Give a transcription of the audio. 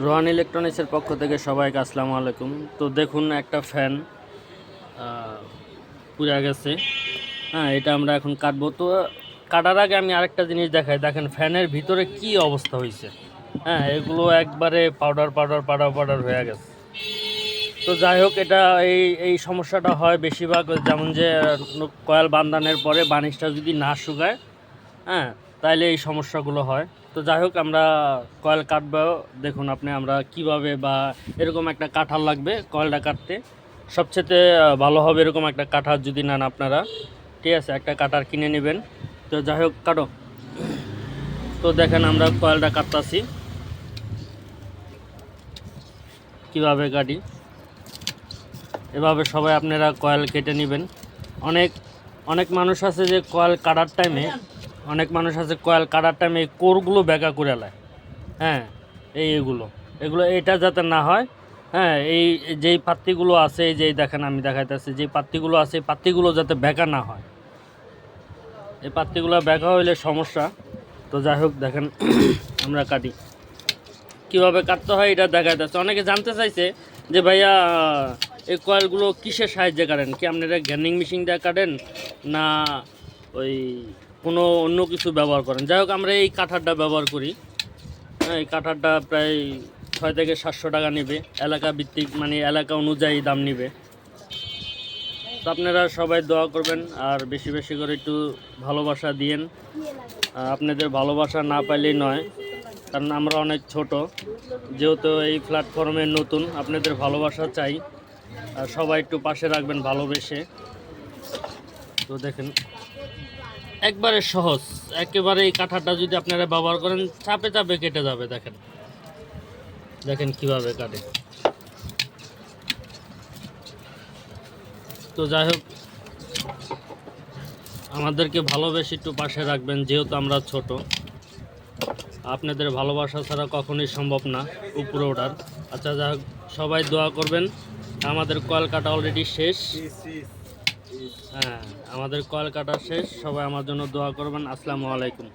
রোহান ইলেকট্রনিক্সের পক্ষ থেকে সবাইকে আসসালামু আলাইকুম। তো দেখুন, একটা ফ্যান পুড়ে গেছে। হ্যাঁ এটা আমরা এখন কাটবো। তো, কাটার আগে আমি আরেকটা জিনিস দেখাই। দেখেন, ফ্যানের ভিতরে কি অবস্থা হয়েছে হ্যাঁ এগুলো একবারে পাউডার পাউডার পাউডার পাউডার হয়ে গেছে। তো যাই হোক, এটা এই এই সমস্যাটা হয় বেশিরভাগ। যেমন যে কয়েল বান্ধানের পরে বানিশটা যদি না শুকায় হ্যাঁ তাইলে এই সমস্যাগুলো হয়। তো যাই হোক, আমরা কয়েল কাটবো। দেখুন আপনি, আমরা কীভাবে বা এরকম একটা কাঠার লাগবে কয়েলটা কাটতে। সবচেয়ে ভালো হবে এরকম একটা কাঠার যদি নেন আপনারা। ঠিক আছে, একটা কাটার কিনে নেবেন। তো যাই হোক, কাটো। তো দেখেন, আমরা কয়েলটা কাটতাছি। কীভাবে কাটি? এভাবে সবাই আপনারা কয়েল কেটে নেবেন। অনেক অনেক মানুষ আছে যে কয়েল কাটার টাইমে অনেক মানুষ আছে কয়েল কাটার টাইমে এই কোরগুলো বেঁকা করে নেয় হ্যাঁ এই এগুলো। এগুলো, এটা যাতে না হয় হ্যাঁ এই যেই পাত্তিগুলো আছে, এই যে দেখেন আমি দেখাইতেছি যে পাত্তিগুলো আছে, এই পাত্তিগুলো যাতে বেঁকা না হয়। এই পাত্তিগুলো বেঁকা হইলে সমস্যা। তো যাই হোক, দেখেন, আমরা কাটি। কীভাবে কাটতে হয় এটা দেখাইতেছে। অনেকে জানতে চাইছে যে ভাইয়া, এই কয়েলগুলো কিসের সাহায্যে কাটেন? কি আপনারা গ্যানিং মেশিন দিয়ে কাটেন? না ওই কোনো অন্য কিছু ব্যবহার করেন। যাই হোক, আমরা এই কাঠারটা ব্যবহার করি। হ্যাঁ এই কাঠারটা প্রায় ছয় থেকে সাতশো টাকা নেবে। এলাকা ভিত্তিক মানে এলাকা অনুযায়ী দাম নেবে। তো আপনারা সবাই দোয়া করবেন আর বেশি বেশি করে একটু ভালোবাসা দিয়েন। আপনাদের ভালোবাসা না পাইলেই নয়, কারণ আমরা অনেক ছোট। যেহেতু এই প্ল্যাটফর্মে নতুন, আপনাদের ভালোবাসা চাই। আর সবাই একটু পাশে রাখবেন ভালোবেসে। তো দেখেন। একবারে সহজ। একেবারে এই কাঁঠাটা যদি আপনারা ব্যবহার করেন, চাপে চাপে কেটে যাবে, দেখেন। দেখেন কীভাবে কাটে। তো যাই হোক, আমাদেরকে ভালোবেসে একটু পাশে রাখবেন, যেহেতু আমরা ছোট। আপনাদের ভালোবাসা ছাড়া কখনোই সম্ভব না, উপরে ওঠার। আচ্ছা যাই হোক, সবাই দোয়া করবেন। আমাদের কয়েল কাটা অলরেডি শেষ হ্যাঁ আমাদের কল কাটা শেষ। সবাই আমার জন্য দোয়া করবেন। আসসালামু আলাইকুম।